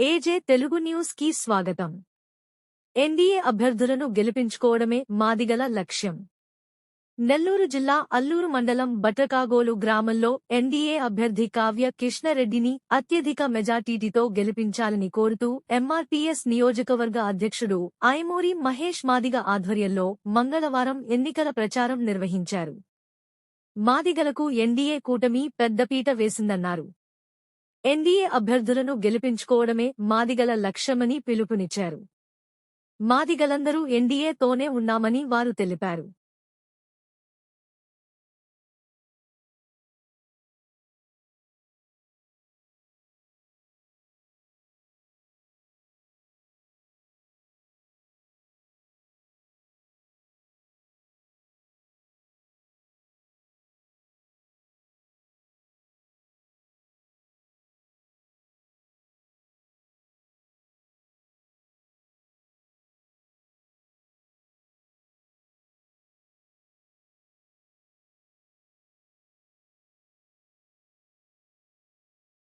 ఏజే తెలుగు న్యూస్కి స్వాగతం. ఎన్డీఏ అభ్యర్థులను గెలిపించుకోవడమే మాదిగల లక్ష్యం. నెల్లూరు జిల్లా అల్లూరు మండలం బట్టకాగోలు గ్రామంలో ఎన్డీఏ అభ్యర్థి కావ్య కృష్ణరెడ్డిని అత్యధిక మెజార్టీటీతో గెలిపించాలని కోరుతూ ఎంఆర్పీఎస్ నియోజకవర్గ అధ్యక్షుడు ఐమూరి మహేష్ మాదిగ ఆధ్వర్యంలో మంగళవారం ఎన్నికల ప్రచారం నిర్వహించారు. మాదిగలకు ఎన్డీఏ కూటమి పెద్దపీట వేసిందన్నారు. ఎన్డీఏ అభ్యర్థులను గెలిపించుకోవడమే మాదిగల లక్ష్యమని పిలుపునిచ్చారు. మాదిగలందరూ ఎన్డీఏతోనే ఉన్నామని వారు తెలిపారు.